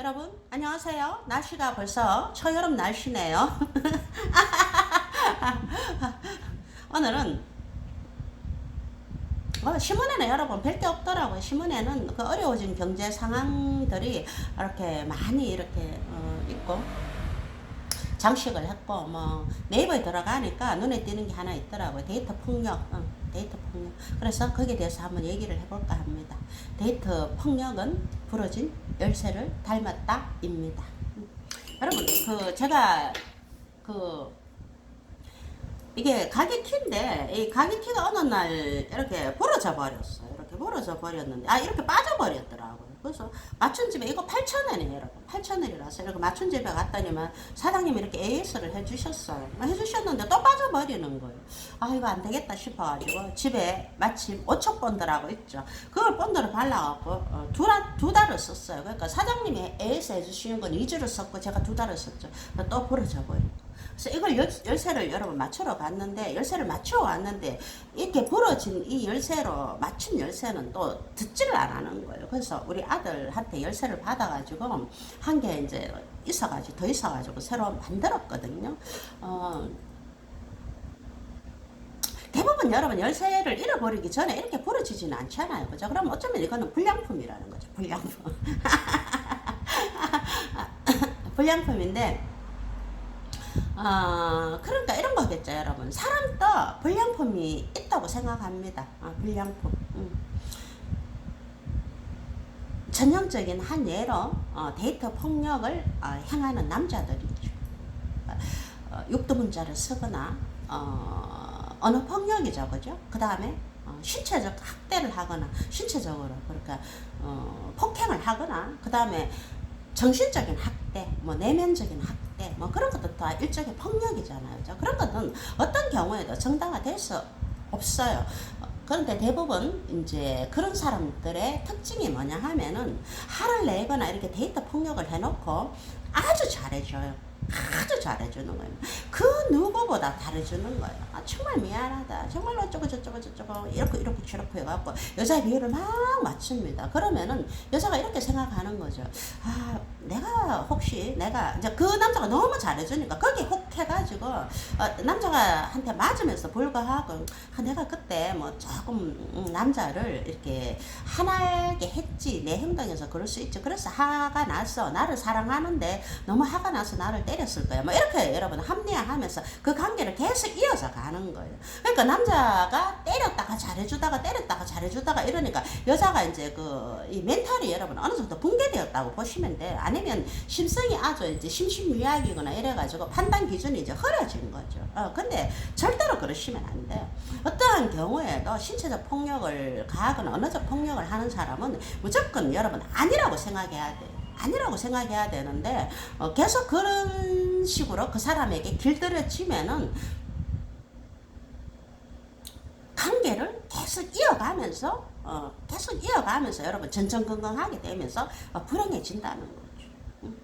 여러분 안녕하세요. 날씨가 벌써 초여름 날씨네요. 오늘은 어, 신문에는 여러분 별게 없더라고요. 신문에는 그 어려워진 경제 상황들이 이렇게 많이 이렇게 어, 있고 장식을 했고 뭐 네이버에 들어가니까 눈에 띄는 게 하나 있더라고요. 데이터 폭력, 어, 데이터 폭력. 그래서 거기에 대해서 한번 얘기를 해볼까 합니다. 데이터 폭력은 부러진 열쇠를 닮았다입니다. 음. 여러분 그 제가 그 이게 가게 키인데 이 가게 키가 어느 날 이렇게 부러져 버렸어요. 이렇게 부러져 버렸는데 아 이렇게 빠져 버렸더라고요. 그래서 맞춘집에 이거 8,000원이에요, 여러분. 8,000원이라서 이렇게 맞춘집에 갔더니만 사장님이 이렇게 AS를 해주셨어요. 해주셨는데 또 빠져버리는 거예요. 아 이거 안 되겠다 싶어가지고 집에 마침 5초 본드라고 있죠. 그걸 본드를 발라갖고 어, 두, 달, 두 달을 썼어요. 그러니까 사장님이 AS 해주시는 건 2주를 썼고 제가 두 달을 썼죠. 또 부러져 버리고. 그래서 이걸 열, 열쇠를 여러분 맞추러 갔는데 열쇠를 맞추어 왔는데 이렇게 부러진 이 열쇠로 맞춘 열쇠는 또 듣지를 안 하는 거예요. 그래서 우리 아들한테 열쇠를 받아가지고 한 개 이제 있어가지고 더 있어가지고 새로 만들었거든요. 어, 대부분 여러분 열쇠를 잃어버리기 전에 이렇게 부러지지는 않잖아요. 그죠? 그럼 어쩌면 이거는 불량품이라는 거죠. 불량품. 불량품인데 어, 그러니까 이런 거겠죠, 여러분. 사람도 불량품이 있다고 생각합니다. 아, 불량품. 음. 전형적인 한 예로 어, 데이터 폭력을 어, 행하는 남자들이죠. 어, 육두문자를 쓰거나 어, 언어 폭력이죠, 그죠? 그 다음에 어, 신체적 학대를 하거나 신체적으로 그러니까 어, 폭행을 하거나 그 다음에 정신적인 학대, 뭐 내면적인 학대, 뭐 그런 것도 다 일종의 폭력이잖아요. 그런 것은 어떤 경우에도 정당화될 수 없어요. 어, 그런데 대부분 이제 그런 사람들의 특징이 뭐냐 하면은 화를 내거나 이렇게 데이터 폭력을 해놓고 아주 잘해줘요. 아주 잘해주는 거예요. 그 누구보다 잘해주는 거예요. 아, 정말 미안하다. 정말 어쩌고 저쩌고 저쩌고 이렇게 이렇게 저렇게 해갖고 여자의 비율을 막 맞춥니다. 그러면은 여자가 이렇게 생각하는 거죠. 아, 내가 혹시 내가 이제 그 남자가 너무 잘해주니까 거기 혹 해가지고 어, 남자가 한테 맞으면서 불구하고 아, 내가 그때 뭐 조금 음, 남자를 이렇게 화나게 했지 내 행동에서 그럴 수 있죠. 그래서 화가 나서 나를 사랑하는데 너무 화가 나서 나를 때렸을 거야. 뭐 이렇게 여러분 합리화하면서 그 관계를 계속 이어서 가는 거예요. 그러니까 남자가 때렸다가 잘해주다가 때렸다가 잘해주다가 이러니까 여자가 이제 그 이 멘탈이 여러분 어느 정도 붕괴되었다고 보시면 돼. 아니면 심성이 아주 이제 심심미약이거나 이래가지고 판단 기준이 이제 흐려진 거죠. 어, 근데 절대로 그러시면 안 돼요. 어떠한 경우에도 신체적 폭력을 가하거나 언어적 폭력을 하는 사람은 무조건 여러분 아니라고 생각해야 돼요. 아니라고 생각해야 되는데 어, 계속 그런 식으로 그 사람에게 길들여지면은 관계를 계속 이어가면서 어, 계속 이어가면서 여러분 전전긍긍하게 되면서 어, 불행해진다는. 음,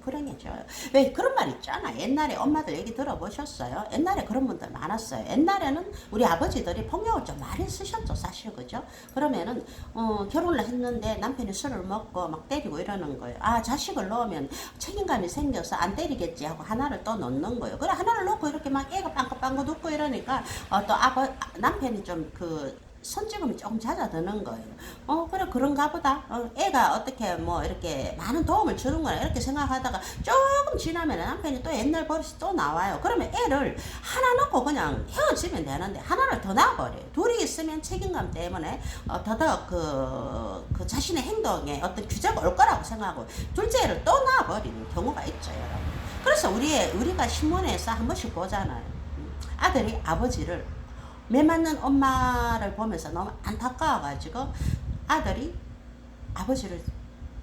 불행해져요. 왜 그런 말 있잖아. 옛날에 엄마들 얘기 들어보셨어요? 옛날에 그런 분들 많았어요. 옛날에는 우리 아버지들이 폭력을 좀 많이 쓰셨죠, 사실 그죠? 그러면은 어, 결혼을 했는데 남편이 술을 먹고 막 때리고 이러는 거예요. 아 자식을 넣으면 책임감이 생겨서 안 때리겠지 하고 하나를 또 넣는 거예요. 그래 하나를 넣고 이렇게 막 애가 빵긋빵긋 웃고 이러니까 어, 또 아버 남편이 좀 그 손찌검이 조금 잦아드는 거예요. 어, 그래, 그런가 보다. 어, 애가 어떻게 뭐 이렇게 많은 도움을 주는구나. 이렇게 생각하다가 조금 지나면 남편이 또 옛날 버릇이 또 나와요. 그러면 애를 하나 놓고 그냥 헤어지면 되는데 하나를 더 낳아버려요. 둘이 있으면 책임감 때문에 어, 더더욱 그, 그 자신의 행동에 어떤 규제가 올 거라고 생각하고 둘째를 또 낳아버리는 경우가 있죠, 여러분. 그래서 우리, 우리가 신문에서 한 번씩 보잖아요. 음, 아들이 아버지를 매 맞는 엄마를 보면서 너무 안타까워가지고 아들이 아버지를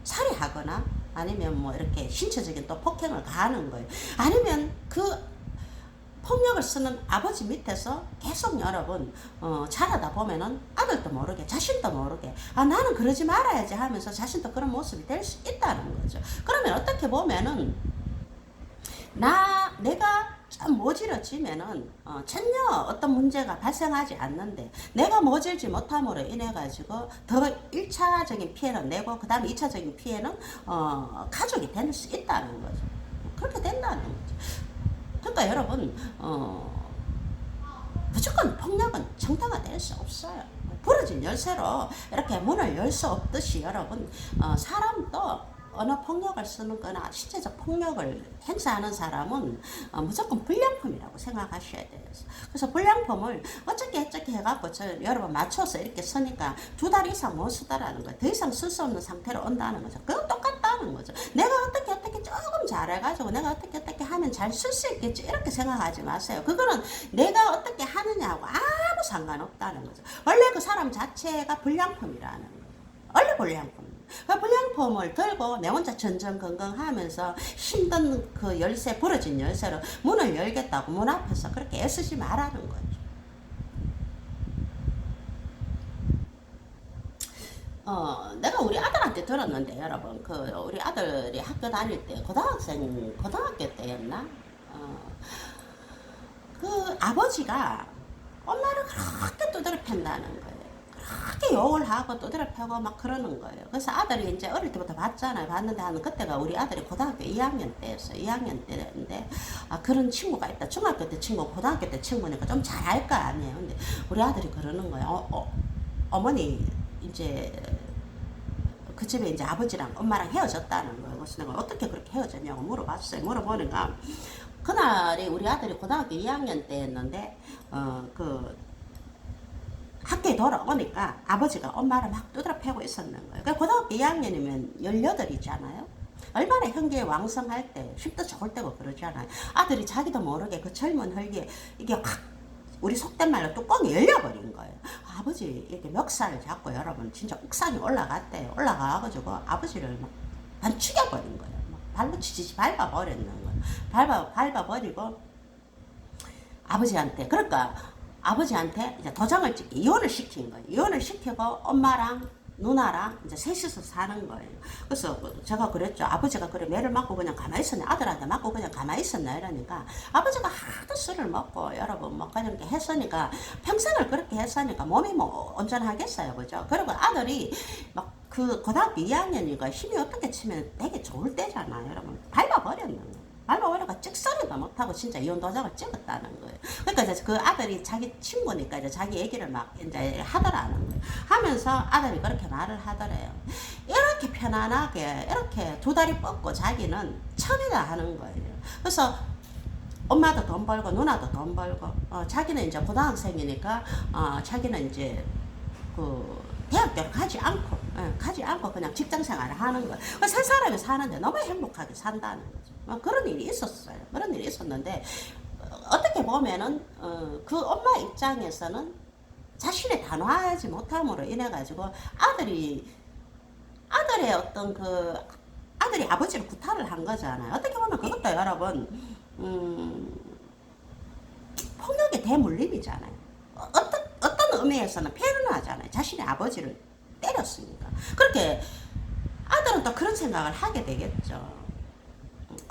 살해하거나 아니면 뭐 이렇게 신체적인 또 폭행을 가하는 거예요. 아니면 그 폭력을 쓰는 아버지 밑에서 계속 여러분 어, 자라다 보면은 아들도 모르게 자신도 모르게 아 나는 그러지 말아야지 하면서 자신도 그런 모습이 될 수 있다는 거죠. 그러면 어떻게 보면은 나 내가 좀 모질어지면은 어, 전혀 어떤 문제가 발생하지 않는데 내가 모질지 못함으로 인해 가지고 더 1차적인 피해는 내고 그 다음에 2차적인 피해는 어, 가족이 될 수 있다는 거죠. 그렇게 된다는 거죠. 그러니까 여러분 어, 무조건 폭력은 정당화 될 수 없어요. 부러진 열쇠로 이렇게 문을 열 수 없듯이 여러분 어, 사람도 언어 폭력을 쓰는 거나 신체적 폭력을 행사하는 사람은 어, 무조건 불량품이라고 생각하셔야 돼요. 그래서 불량품을 어떻게 어떻게 해갖고 저 여러분 맞춰서 이렇게 쓰니까 두 달 이상 못 쓰다라는 거예요. 더 이상 쓸 수 없는 상태로 온다는 거죠. 그건 똑같다는 거죠. 내가 어떻게 어떻게 조금 잘해가지고 내가 어떻게 어떻게 하면 잘 쓸 수 있겠지 이렇게 생각하지 마세요. 그거는 내가 어떻게 하느냐하고 아무 상관없다는 거죠. 원래 그 사람 자체가 불량품이라는 거예요. 원래 불량품. 그 불량품을 들고 내 혼자 전전긍긍하면서 힘든 그 열쇠, 부러진 열쇠로 문을 열겠다고 문 앞에서 그렇게 애쓰지 말라는 거죠. 어, 내가 우리 아들한테 들었는데, 여러분, 그, 우리 아들이 학교 다닐 때, 고등학생, 고등학교 때였나? 어, 그 아버지가 엄마를 그렇게 두드려 팬다는 거예요. 그렇게 욕을 하고 두드려 패고 막 그러는 거예요. 그래서 아들이 이제 어릴 때부터 봤잖아요. 봤는데 한 그때가 우리 아들이 고등학교 2학년 때였어요. 2학년 때인데 아 그런 친구가 있다. 중학교 때 친구, 고등학교 때 친구니까 좀 잘 알 거 아니에요. 근데 우리 아들이 그러는 거예요. 어, 어, 어머니 이제 그 집에 이제 아버지랑 엄마랑 헤어졌다는 거예요. 그래서 내가 어떻게 그렇게 헤어졌냐고 물어봤어요. 물어보니까 그날이 우리 아들이 고등학교 2학년 때였는데 어그 학교에 돌아오니까 아버지가 엄마를 막 두드려 패고 있었는 거예요. 그러니까 고등학교 2학년이면 18이잖아요. 얼마나 현기에 왕성할 때, 쉴도 좋을 때고 그러잖아요. 아들이 자기도 모르게 그 젊은 혈기에 이게 확, 우리 속된 말로 뚜껑이 열려버린 거예요. 아버지 이렇게 멱살을 잡고 여러분 진짜 옥상에 올라갔대요. 올라가가지고 아버지를 막 반 죽여버린 거예요. 막 발로 치지치 밟아버렸는 거예요. 밟아, 밟아버리고 아버지한테, 그러니까 아버지한테 이제 도장을 찍게 이혼을 시킨 거예요. 이혼을 시키고 엄마랑 누나랑 이제 셋이서 사는 거예요. 그래서 제가 그랬죠. 아버지가 그래 매를 맞고 그냥 가만히 있었냐. 아들한테 맞고 그냥 가만히 있었나 이러니까 아버지가 하도 술을 먹고 여러분 뭐 그냥 이렇게 했으니까 평생을 그렇게 했으니까 몸이 뭐 온전하겠어요. 그죠? 그리고 아들이 막 그 고등학교 2학년이니까 힘이 어떻게 치면 되게 좋을 때잖아요. 여러분 밟아버렸는 거예요. 밟아버려가 찍소리도 못하고 진짜 이혼 도장을 찍었다는 거예요. 그러니까 이제 그 아들이 자기 친구니까 이제 자기 얘기를 막 이제 하더라는 거예요. 하면서 아들이 그렇게 말을 하더래요. 이렇게 편안하게 이렇게 두 다리 뻗고 자기는 처리다 하는 거예요. 그래서 엄마도 돈 벌고 누나도 돈 벌고 어, 자기는 이제 고등학생이니까 어, 자기는 이제 그 대학교를 가지 않고 예, 가지 않고 그냥 직장 생활을 하는 거예요. 그세 사람이 사는데 너무 행복하게 산다는 거죠. 어, 그런 일이 있었어요. 그런 일이 있었는데 어, 어떻게 보면은 어, 그 엄마 입장에서는 자신이 단호하지 못함으로 인해 가지고 아들이 아들의 어떤 그 아들이 아버지를 구타를 한 거잖아요. 어떻게 보면 그것도 여러분 음, 폭력의 대물림이잖아요. 어, 어떤 어떤 의미에서는 패를 하잖아요. 자신의 아버지를 때렸으니까. 그렇게 아들은 또 그런 생각을 하게 되겠죠.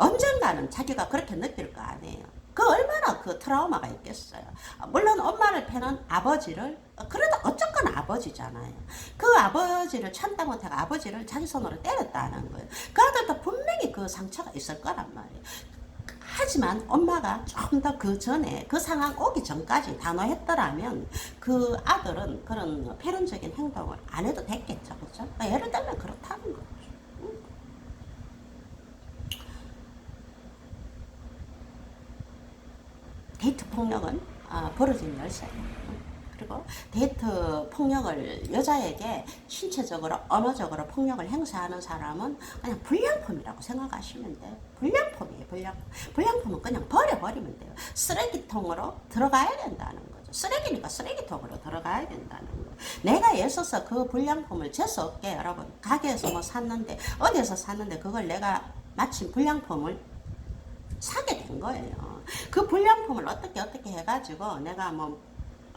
언젠가는 자기가 그렇게 느낄 거 아니에요. 그 얼마나 그 트라우마가 있겠어요. 물론 엄마를 패는 아버지를 그래도 어쨌거나 아버지잖아요. 그 아버지를 참다 못하고 아버지를 자기 손으로 때렸다는 거예요. 그 아들도 분명히 그 상처가 있을 거란 말이에요. 하지만 엄마가 조금 더그 전에 그 상황 오기 전까지 단호했더라면 그 아들은 그런 패륜적인 행동을 안 해도 됐겠죠. 그죠? 예를 들면 그렇다는 거죠. 데이트 폭력은 아, 벌어진 열쇠예요. 그리고 데이트 폭력을 여자에게 신체적으로 언어적으로 폭력을 행사하는 사람은 그냥 불량품이라고 생각하시면 돼요. 불량품이에요. 불량품. 불량품은 그냥 버려버리면 돼요. 쓰레기통으로 들어가야 된다는 거죠. 쓰레기니까 쓰레기통으로 들어가야 된다는 거예요. 내가 애써서 그 불량품을 재수 없게 여러분 가게에서 뭐 샀는데 어디에서 샀는데 그걸 내가 마침 불량품을 사게 된 거예요. 그 불량품을 어떻게 어떻게 해가지고 내가 뭐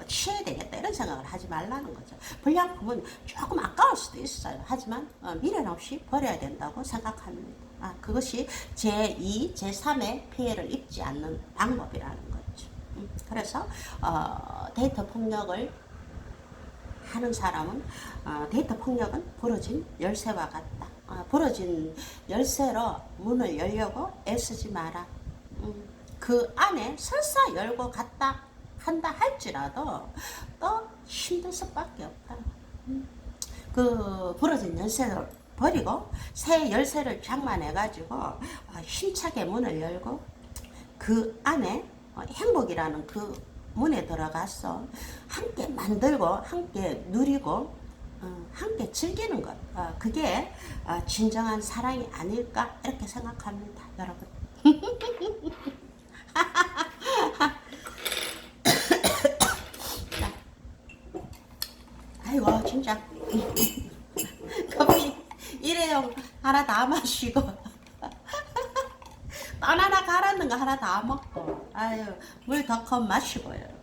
취해야 되겠다 이런 생각을 하지 말라는 거죠. 불량품은 조금 아까울 수도 있어요. 하지만 어, 미련 없이 버려야 된다고 생각합니다. 아, 그것이 제2, 제3의 피해를 입지 않는 방법이라는 거죠. 음, 그래서 어, 데이터 폭력을 하는 사람은 어, 데이터 폭력은 부러진 열쇠와 같다. 어, 부러진 열쇠로 문을 열려고 애쓰지 마라. 음, 그 안에 설사 열고 갔다 한다 할지라도 또 힘들 수밖에 없다. 음, 그 부러진 열쇠를 버리고 새 열쇠를 장만해 가지고 어, 힘차게 문을 열고 그 안에 어, 행복이라는 그 문에 들어가서 함께 만들고 함께 누리고 어, 함께 즐기는 것 어, 그게 어, 진정한 사랑이 아닐까 이렇게 생각합니다 여러분 자. 아이고 진짜. 커피 일회용 하나 다 마시고. 바나나 갈았는 거 하나 다 먹고. 아유 물 더 컵 마시고요.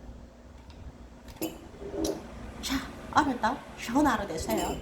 자 오늘도 좋은 하루 되세요